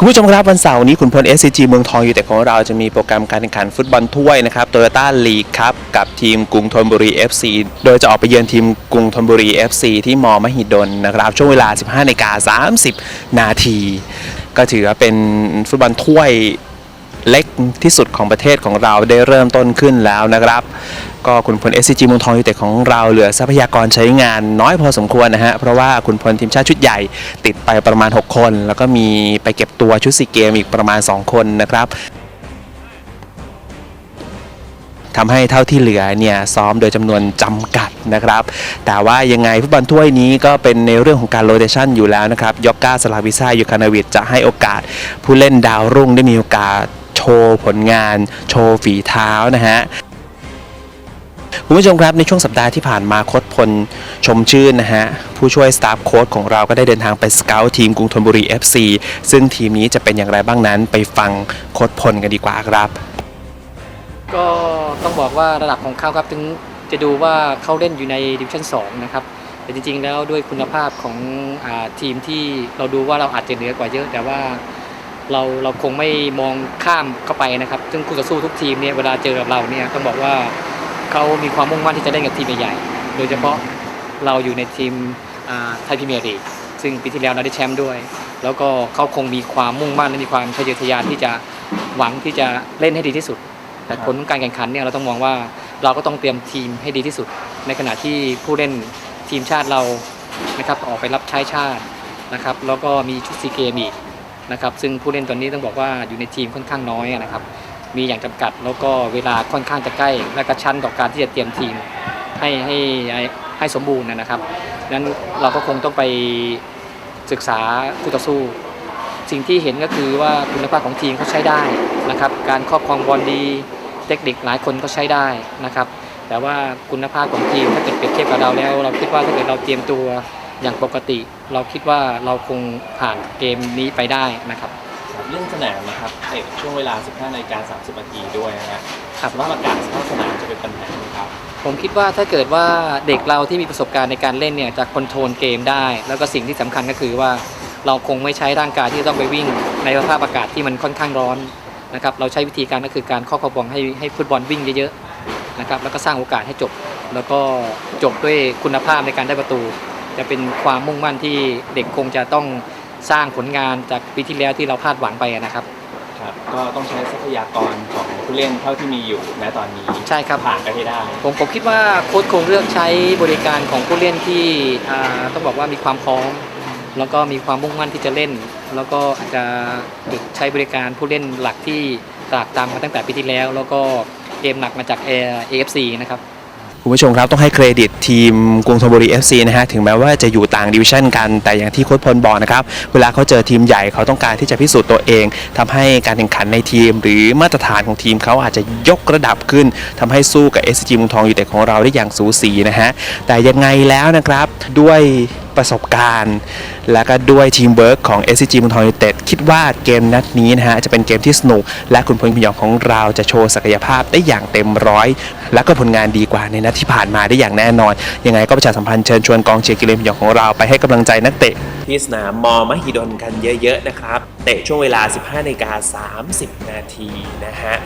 คุณผู้ชมครับวันเสาร์นี้ขุนพล SCG เมืองทองอยู่แต่ของเราจะมีโปรแกรมการแข่งขันฟุตบอลถ้วยนะครับโตโยต้าลีกครับกับทีมกรุงธนบุรี FC โดยจะออกไปเยือนทีมกรุงธนบุรี FC ที่มอมหิดลนะครับช่วงเวลา 15นาฬิกา30 นาที ก็ถือว่าเป็นฟุตบอลถ้วยเล็กที่สุดของประเทศของเราได้เริ่มต้นขึ้นแล้วนะครับก็ขุนพล SCG เมืองทองยูเต็ดของเราเหลือทรัพยากรใช้งานน้อยพอสมควรนะฮะ เพราะว่าขุนพลทีมชาติชุดใหญ่ติดไปประมาณ 6 คน แล้วก็มีไปเก็บตัวชุดซีเกมอีกประมาณ 2 คนนะครับทำให้เท่าที่เหลือเนี่ยซ้อมโดยจำนวนจำกัดนะครับ แต่ว่ายังไงฟุตบอลถ้วยนี้ก็เป็นในเรื่องของการโรเตชันอยู่แล้วนะครับยอกกาสลาวิซ่ายูคานาวิดจะให้โอกาส ผู้เล่นดาวรุ่งได้มีโอกาสโชว์ผลงาน โชว์ฝีเท้านะฮะ คุณผู้ชมครับในช่วงสัปดาห์ที่ผ่านมาโค้ชพลชมชื่นนะฮะ ผู้ช่วยสตาฟโค้ชของเราก็ได้เดินทางไปสเกลทีมกรุงธนบุรี FC ซึ่งทีมนี้จะเป็นอย่างไรบ้างนั้น ไปฟังโค้ชพลกันดีกว่าครับ ก็ต้องบอกว่าระดับของเขาครับถึงจะดูว่าเขาเล่นอยู่ในดิวิชั่น2นะครับแต่จริงๆแล้วด้วยคุณภาพของอทีมที่เราดูว่าเราอาจจะเหนือกว่าเยอะ แต่ว่าเราเราคงไม่มองข้ามเข้าไปนะครับ ซึ่งคู่ต่อสู้ทุกทีมเนี่ยเวลาเจอกับเราเนี่ยต้องบอกว่า เขามีความมุ่งมั่นที่จะเล่นกับทีมใหญ่ๆโดยเฉพาะเราอยู่ในทีมไทยพรีเมียร์ลีกซึ่งปีที่แล้วเราได้แชมป์ด้วย แล้วก็เขาคงมีความมุ่งมั่นและมีความทะเยอทะยานที่จะหวังที่จะเล่นให้ดีที่สุด แต่ผลของการแข่งขันเนี่ยเราต้องมองว่าเราก็ต้องเตรียมทีมให้ดีที่สุด ในขณะที่ผู้เล่นทีมชาติเรานะครับออกไปรับใช้ชาตินะครับ แล้วก็มีชุดซีเกมอีกนะครับ ซึ่งผู้เล่นตัวนี้ต้องบอกว่าอยู่ในทีมค่อนข้างน้อยนะครับ มีอย่างจำกัด แล้วก็เวลาค่อนข้างจะใกล้ และกระชั้นต่อการที่จะเตรียมทีมให้ให้ให้สมบูรณ์นะครับนั้นเราก็คงต้องไปศึกษาคู่ต่อสู้ สิ่งที่เห็นก็คือว่าคุณภาพของทีมเขาใช้ได้นะครับ การครอบครองบอลดี เทคนิคหลายคนก็ใช้ได้นะครับ แต่ว่าคุณภาพของทีมถ้าเกิดเปรียบเทียบกับเราแล้ว เราคิดว่าถ้าเกิดเราเตรียมตัวอย่างปกติ เราคิดว่าเราคงผ่านเกมนี้ไปได้นะครับ เรื่องสนามนะครับเตะช่วงเวลา 15นาฬิกา30นาทีด้วยนะฮะครับสภาพอากาศสภาพสนามจะเป็นปัญหาไหมครับผมคิดว่าถ้าเกิดว่าเด็กเราที่มีประสบการณ์ในการเล่นเนี่ยจะคอนโทรลเกมได้ แล้วก็สิ่งที่สำคัญก็คือว่าเราคงไม่ใช้ร่างกายที่จะต้องไปวิ่งในสภาพอากาศที่มันค่อนข้างร้อนนะครับเราใช้วิธีการก็คือการเข้าขบองให้ให้ฟุตบอลวิ่งเยอะๆนะครับแล้วก็สร้างโอกาสให้จบ แล้วก็จบด้วยคุณภาพในการได้ประตู จะเป็นความมุ่งมั่นที่เด็กคงจะต้อง สร้างผลงานจากปีที่แล้วที่เราคาดหวังไปนะครับ ครับ ก็ต้องใช้ทรัพยากรของผู้เล่นเท่าที่มีอยู่ณตอนนี้ใช่ครับ ผ่านไปให้ได้ ผมผมคิดว่าโค้ชคงเลือกใช้บริการของผู้เล่นที่อ่าต้องบอกว่ามีความพร้อม แล้วก็มีความมุ่งมั่นที่จะเล่น แล้วก็อาจจะหยุดใช้บริการผู้เล่นหลักที่ตรากตามมาตั้งแต่ปีที่แล้ว แล้วก็เกมหนักมาจากเอฟซีนะครับ คุณผู้ชมครับต้องให้เครดิตทีมกรุงธนบุรี FC นะฮะถึงแม้ว่าจะอยู่ต่างดิวิชั่นกัน แต่อย่างที่โค้ชพลบอกนะครับเวลาเขาเจอทีมใหญ่เขาต้องการที่จะพิสูจน์ตัวเองทำให้การแข่งขันในทีม หรือมาตรฐานของทีมเขาอาจจะยกระดับขึ้นทำให้สู้กับ SCG เมืองทองอยู่แต่ของเราได้อย่างสูสีนะฮะแต่ยังไงแล้วนะครับด้วย ประสบการณ์ และก็ด้วยทีมเวิร์กของ SCG เมืองทองยูไนเต็ดคิดว่าเกมนัดนี้นะฮะจะเป็นเกมที่สนุก และคุณพลพยองของเราจะโชว์ศักยภาพได้อย่างเต็มร้อย และก็ผลงานดีกว่าในนัดที่ผ่านมาได้อย่างแน่นอน ยังไงก็ประชาสัมพันธ์เชิญชวนกองเชียร์กิเลนพยองของเราไปให้กำลังใจนักเตะที่สนามมอมหิดลกันเยอะๆนะครับ เตะช่วงเวลา 15นาฬิกา30 นาทีนะฮะ